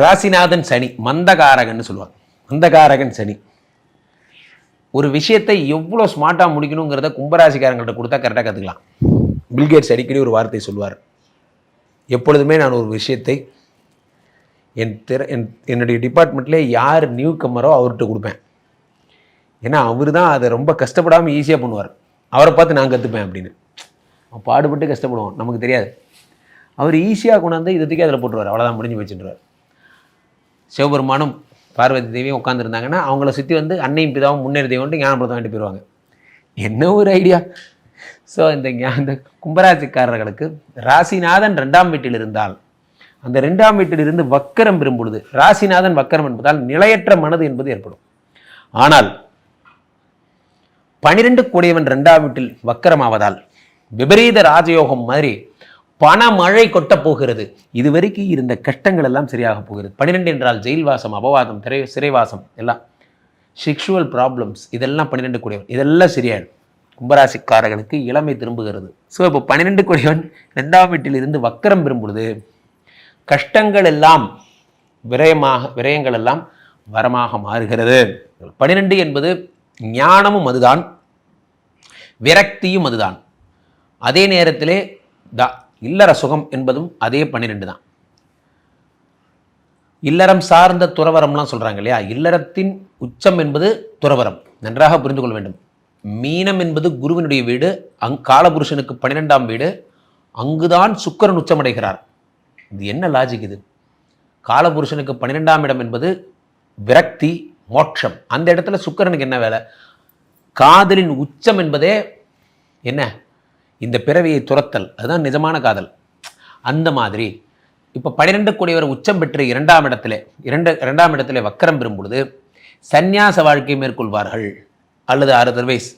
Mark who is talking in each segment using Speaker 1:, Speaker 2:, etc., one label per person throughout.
Speaker 1: ராசிநாதன் சனி மந்தகாரகன்னு சொல்லுவாங்க. மந்தகாரகன் சனி. ஒரு விஷயத்தை எவ்வளோ ஸ்மார்ட்டாக முடிக்கணுங்கிறத கும்பராசிக்காரங்கள்ட்ட கொடுத்தா கரெக்டாக கற்றுக்கலாம் பில்கேட்ஸ் அடிக்கடி ஒரு வார்த்தை சொல்வார் எப்பொழுதுமே நான் ஒரு விஷயத்தை என் திற என் என்னுடைய டிபார்ட்மெண்ட்லேயே யார் நியூ கம்மரோ அவர்கிட்ட கொடுப்பேன். ஏன்னா அவர் தான் அதை ரொம்ப கஷ்டப்படாமல் ஈஸியாக பண்ணுவார். அவரை பார்த்து நான் கற்றுப்பேன் அப்படின்னு. அவன் பாடுபட்டு கஷ்டப்படுவோம் நமக்கு தெரியாது. அவர் ஈஸியாக கொண்டாந்து இதை தூக்கி அதில் போட்டுருவார். அவ்வளோதான் முடிஞ்சு வச்சுட்டுருவார் சிவபெருமானும் பார்வதி தேவியும் உட்காந்துருந்தாங்கன்னா அவங்கள சுற்றி வந்து அன்னையும் பிதாவும் முன்னேறி தெய்வம்ட்டு ஞானப்படுத்த வேண்டி போயிடுவாங்க என்ன ஒரு ஐடியா ஸோ இந்த ஞா- இந்த கும்பராசிக்காரர்களுக்கு ராசிநாதன் ரெண்டாம் வீட்டில் இருந்தால் அந்த ரெண்டாம் வீட்டில் இருந்து வக்கரம் பெறும் பொழுது ராசிநாதன் வக்கரம் என்பதால் நிலையற்ற மனது என்பது ஏற்படும். ஆனால் பனிரெண்டு கூடியவன் ரெண்டாம் வீட்டில் வக்கரமாவதால் விபரீத ராஜயோகம் மாதிரி பணமழை கொட்டப் போகிறது. இதுவரைக்கும் இருந்த கஷ்டங்கள் எல்லாம் சரியாக போகிறது. பன்னிரெண்டு என்றால் ஜெயில்வாசம் அபவாதம் திரை சிறைவாசம் எல்லாம். செக்ஷுவல் ப்ராப்ளம்ஸ் இதெல்லாம் பன்னிரெண்டு கூடியவன். இதெல்லாம் சரியாயிடும். கும்பராசிக்காரர்களுக்கு இளமை திரும்புகிறது. ஸோ இப்போ பன்னிரெண்டு கூடியவன் ரெண்டாம் வீட்டில் இருந்து வக்கரம் பெறும் பொழுது கஷ்டங்கள் எல்லாம் விரயமாக விரயங்கள் எல்லாம் வரமாக மாறுகிறது. பன்னிரெண்டு என்பது ஞானமும் அதுதான் விரக்தியும் அதுதான். அதே நேரத்திலே த இல்லற சுகம் என்பதும் அதே பன்னிரெண்டு தான். இல்லறம் சார்ந்த துறவரம்லாம் சொல்றாங்க இல்லையா? இல்லறத்தின் உச்சம் என்பது துறவரம். நன்றாக புரிந்து கொள்ள வேண்டும். மீனம் என்பது குருவினுடைய வீடு அங் காலபுருஷனுக்கு பன்னிரெண்டாம் வீடு அங்குதான் சுக்கரன் உச்சமடைகிறார். இது என்ன லாஜிக் இது? காலபுருஷனுக்கு பன்னிரெண்டாம் இடம் என்பது விரக்தி மோட்சம். அந்த இடத்துல சுக்கரனுக்கு என்ன வேலை? காதலின் உச்சம் என்பதே என்ன? இந்த பிறவியை துரத்தல் அதுதான் நிஜமான காதல். அந்த மாதிரி இப்போ பன்னிரெண்டு கூடியவர் உச்சம் பெற்று இரண்டாம் இடத்துல இரண்டு இரண்டாம் இடத்துல வக்கரம் பெறும் பொழுது சந்நியாச வாழ்க்கை மேற்கொள்வார்கள். அல்லது அதர்வைஸ்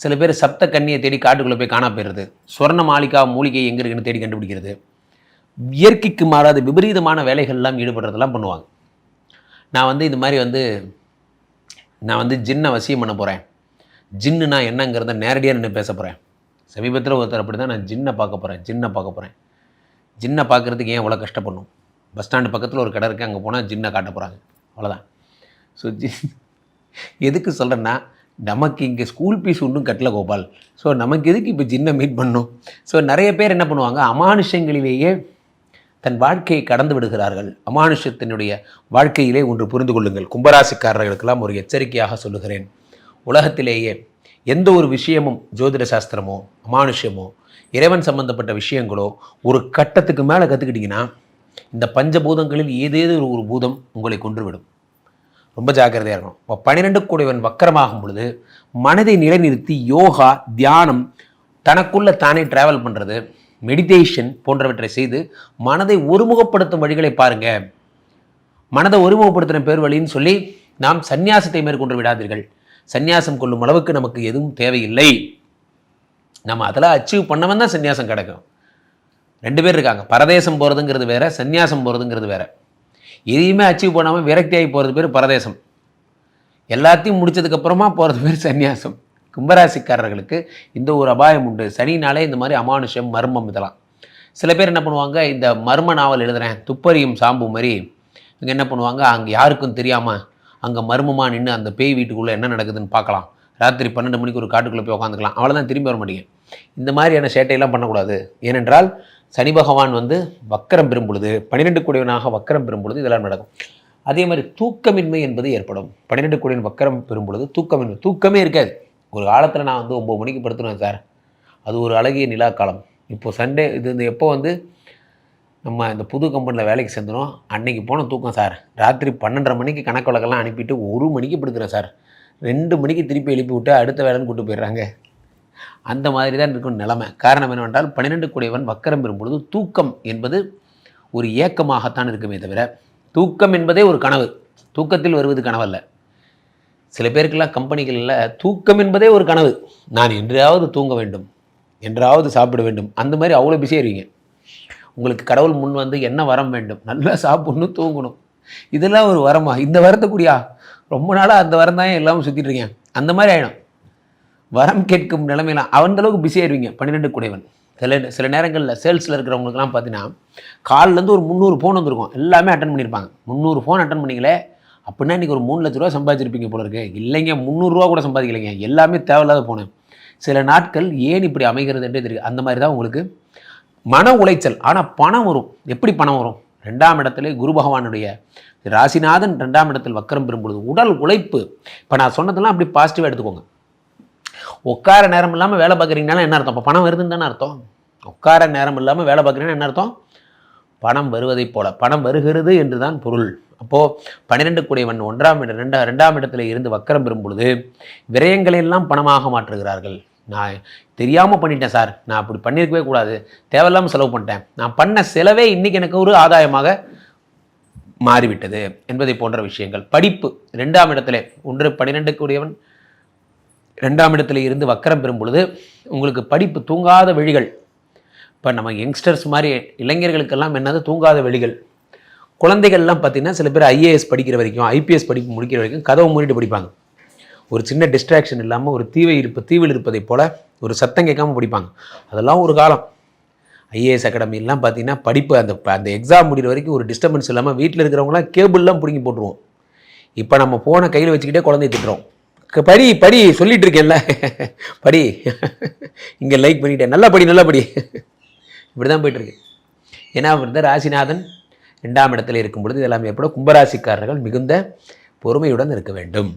Speaker 1: சில பேர் சப்த கன்னியை தேடி காட்டுக்குள்ளே போய் காணா போயிடுறது சுவர்ண மாளிகா மூலிகை எங்கே இருக்குன்னு தேடி கண்டுபிடிக்கிறது. இயற்கைக்கு மாறாத விபரீதமான வேலைகள்லாம் ஈடுபடுறதெல்லாம் பண்ணுவாங்க. நான் வந்து இந்த மாதிரி வந்து நான் வந்து ஜின்னை வசியம் பண்ண போகிறேன் ஜின்னுனா என்னங்கிறத நேரடியாக நின்று பேச போகிறேன் சமீபத்தில் ஒருத்தர் அப்படி தான் நான் ஜின்னை பார்க்க போகிறேன் ஜின்னை பார்க்க போகிறேன் ஜின்னை பார்க்குறதுக்கு ஏன் இவ்வளோ கஷ்டப்படணும்? பஸ் ஸ்டாண்டு பக்கத்தில் ஒரு கடை இருக்குது அங்கே போனால் ஜின்னை காட்ட போகிறாங்க அவ்வளோதான் ஸோ ஜி எதுக்கு சொல்கிறேன்னா நமக்கு இங்கே ஸ்கூல் ஃபீஸ் ஒன்றும் கட்டல கோபால். ஸோ நமக்கு எதுக்கு இப்போ ஜின்னை மீட் பண்ணும் ஸோ நிறைய பேர் என்ன பண்ணுவாங்க அமானுஷங்களிலேயே தன் வாழ்க்கையை கடந்து விடுகிறார்கள். அமானுஷத்தினுடைய வாழ்க்கையிலே ஒன்று புரிந்து கொள்ளுங்கள். கும்பராசிக்காரர்களுக்கெல்லாம் ஒரு எச்சரிக்கையாக சொல்லுகிறேன். உலகத்திலேயே எந்த ஒரு விஷயமும் ஜோதிட சாஸ்திரமோ அமானுஷ்யமோ இறைவன் சம்பந்தப்பட்ட விஷயங்களோ ஒரு கட்டத்துக்கு மேலே கற்றுக்கிட்டிங்கன்னா இந்த பஞ்சபூதங்களில் ஏதேதோ ஒரு பூதம் உங்களை கொன்றுவிடும். ரொம்ப ஜாக்கிரதையாக இருக்கணும். இப்போ பன்னிரெண்டு கூடியவன் வக்கரமாகும் பொழுது மனதை நிலைநிறுத்தி யோகா தியானம் தனக்குள்ளே தானே டிராவல் பண்ணுறது மெடிடேஷன் போன்றவற்றை செய்து மனதை ஒருமுகப்படுத்தும் வழிகளை பாருங்கள் மனதை ஒருமுகப்படுத்தின பேர் வழின்னு சொல்லி நாம் சன்னியாசத்தை மேற்கொண்டு விடாதீர்கள். சந்நியாசம் கொள்ளும் அளவுக்கு நமக்கு எதுவும் தேவையில்லை. நம்ம அதெல்லாம் அச்சீவ் பண்ணவன் தான் சந்நியாசம் கிடைக்கும். ரெண்டு பேர் இருக்காங்க. பரதேசம் போகிறதுங்கிறது வேற சந்நியாசம் போகிறதுங்கிறது வேற. எதையுமே அச்சீவ் பண்ணாமல் விரக்தியாகி போகிறது பேர் பரதேசம். எல்லாத்தையும் முடிச்சதுக்கப்புறமா போகிறது பேர் சந்நியாசம். கும்பராசிக்காரர்களுக்கு இந்த ஒரு அபாயம் உண்டு. சனினாலே இந்த மாதிரி அமானுஷம் மர்மம் இதெல்லாம். சில பேர் என்ன பண்ணுவாங்க இந்த மர்ம நாவல் எழுதுகிறேன் துப்பறியும் சாம்பு மாதிரி. இவங்க என்ன பண்ணுவாங்க அங்கே யாருக்கும் தெரியாமல் அங்கே மர்மமாக நின்று அந்த பேய் வீட்டுக்குள்ளே என்ன நடக்குதுன்னு பார்க்கலாம். ராத்திரி பன்னெண்டு மணிக்கு ஒரு காட்டுக்குள்ளே போய் உட்காந்துக்கலாம் அவ்வளோதான் திரும்பி வர மாட்டேங்க. இந்த மாதிரியான சேட்டையெல்லாம் பண்ணக்கூடாது. ஏனென்றால் சனி பகவான் வந்து வக்கரம் பெறும் பொழுது பன்னிரெண்டு கோடியவனாக வக்கரம் பெறும் பொழுது இதெல்லாம் நடக்கும். அதே மாதிரி தூக்கமின்மை என்பது ஏற்படும். பன்னிரெண்டு கோடியின் வக்கரம் பெறும் பொழுது தூக்கமின்மை. தூக்கமே இருக்காது. ஒரு காலத்தில் நான் வந்து ஒம்பது மணிக்கு படுத்துருவேன் சார். அது ஒரு அழகிய நிலா காலம். இப்போது சண்டே இது இந்த எப்போ வந்து நம்ம இந்த புது கம்பெனியில் வேலைக்கு சேர்ந்துடும் அன்றைக்கி போன தூக்கம் சார். ராத்திரி பன்னெண்டரை மணிக்கு கணக்கொழக்கெல்லாம் அனுப்பிட்டு ஒரு மணிக்கு படுக்கிறேன் சார். ரெண்டு மணிக்கு திருப்பி எழுப்பி விட்டு அடுத்த வேலைன்னு கூட்டு போயிடுறாங்க. அந்த மாதிரி தான் இருக்கும் நிலைமை. காரணம் என்னவென்றால் பன்னிரெண்டு கூடியவன் வக்கரம் பெறும் பொழுது தூக்கம் என்பது ஒரு ஏக்கமாகத்தான் இருக்குமே தவிர தூக்கம் என்பதே ஒரு கனவு. தூக்கத்தில் வருவது கனவல்ல. சில பேருக்கெல்லாம் கம்பெனிகளில் தூக்கம் என்பதே ஒரு கனவு. நான் என்றாவது தூங்க வேண்டும். என்றாவது சாப்பிட வேண்டும். அந்த மாதிரி அவ்வளோ பிஸியாக இருவீங்க உங்களுக்கு கடவுள் முன் வந்து என்ன வரம் வேண்டும்? நல்லா சாப்பிடணும் தூங்கணும். இதெல்லாம் ஒரு வரமா? இந்த வரத்துக்குடியா ரொம்ப நாளாக அந்த வரம் தான் எல்லாமே சுற்றிட்டு இருக்கேன்? அந்த மாதிரி ஆகிடும் வரம் கேட்கும் நிலைமையெல்லாம் அந்த அளவுக்கு பிஸி ஆயிடுவீங்க பன்னிரெண்டு குடைவன். சில சில நேரங்களில் சேல்ஸில் இருக்கிறவங்களுக்குலாம் பார்த்தீங்கன்னா காலிலேருந்து ஒரு முந்நூறு ஃபோன் வந்திருக்கும். எல்லாமே அட்டன் பண்ணியிருப்பாங்க. முந்நூறு ஃபோன் அட்டன் பண்ணிங்களே அப்படின்னா இன்றைக்கி ஒரு மூணு லட்ச ரூபா சம்பாதிச்சிருப்பீங்க போல இருக்கு. இல்லைங்க முந்நூறுரூவா கூட சம்பாதிக்கலைங்க. எல்லாமே தேவையில்லாத போனேன் சில நாட்கள் ஏன் இப்படி அமைகிறது என்றே தெரியும் அந்த மாதிரி தான் உங்களுக்கு மன உளைச்சல். ஆனால் பணம் வரும். எப்படி பணம் வரும்? ரெண்டாம் இடத்துல குரு பகவானுடைய ராசிநாதன் ரெண்டாம் இடத்தில் வக்கரம் பெறும்பொழுது உடல் உழைப்பு. இப்போ நான் சொன்னதெல்லாம் அப்படி பாசிட்டிவாக எடுத்துக்கோங்க. உட்கார நேரம் இல்லாமல் வேலை பார்க்குறீங்கனால என்ன அர்த்தம்? இப்போ பணம் வருதுன்னு தானே அர்த்தம். உட்கார நேரம் இல்லாமல் வேலை பார்க்குறீங்கன்னா என்ன அர்த்தம்? பணம் வருவதைப் போல. பணம் வருகிறது என்று தான் பொருள். அப்போது பன்னிரெண்டு கூடியவன் ஒன்றாம் இடம் ரெண்டா ரெண்டாம் இடத்துல இருந்து வக்கரம் பெறும் பொழுது விரயங்களை எல்லாம் பணமாக மாற்றுகிறார்கள். நான் தெரியாமல் பண்ணிட்டேன் சார். நான் அப்படி பண்ணியிருக்கவே கூடாது. தேவையில்லாமல் செலவு பண்ணிட்டேன். நான் பண்ண செலவே இன்றைக்கி எனக்கு ஒரு ஆதாயமாக மாறிவிட்டது என்பதை போன்ற விஷயங்கள். படிப்பு ரெண்டாம் இடத்துல ஒன்று பன்னிரெண்டு கூடியவன் ரெண்டாம் இடத்துல இருந்து வக்கரம் பெறும் பொழுது உங்களுக்கு படிப்பு தூங்காத வழிகள். இப்போ நம்ம யங்ஸ்டர்ஸ் மாதிரி இளைஞர்களுக்கெல்லாம் என்னது? தூங்காத வழிகள். குழந்தைகள்லாம் பார்த்திங்கன்னா சில பேர் ஐஏஎஸ் படிக்கிற வரைக்கும் ஐபிஎஸ் படிப்பு முடிக்கிற வரைக்கும் கதவை மூடிட்டு படிப்பாங்க. ஒரு சின்ன டிஸ்ட்ராக்ஷன் இல்லாமல் ஒரு தீவை இருப்பு தீவில் இருப்பதைப் போல் ஒரு சத்தம் கேட்காம படிப்பாங்க. அதெல்லாம் ஒரு காலம். ஐஏஎஸ் அகாடமிலாம் பார்த்தீங்கன்னா படிப்பு அந்த அந்த எக்ஸாம் முடிகிற வரைக்கும் ஒரு டிஸ்டர்பன்ஸ் இல்லாமல் வீட்டில் இருக்கிறவங்களாம் கேபிள்லாம் பிடுங்கி போட்டுருவோம். இப்போ நம்ம ஃபோனை கையில் வச்சுக்கிட்டே குழந்தைய திட்டுறோம். படி படி சொல்லிட்டு இருக்கேன்ல. படி. இங்கே லைக் பண்ணிட்டேன். நல்லா படி நல்லா படி. இப்படி தான் போயிட்டுருக்கு. ஏன்னா வந்து ராசிநாதன். ரெண்டாம் இடத்துல இருக்கும் பொழுது இதெல்லாமே எப்படி கும்பராசிக்காரர்கள் மிகுந்த பொறுமையுடன் இருக்க வேண்டும்.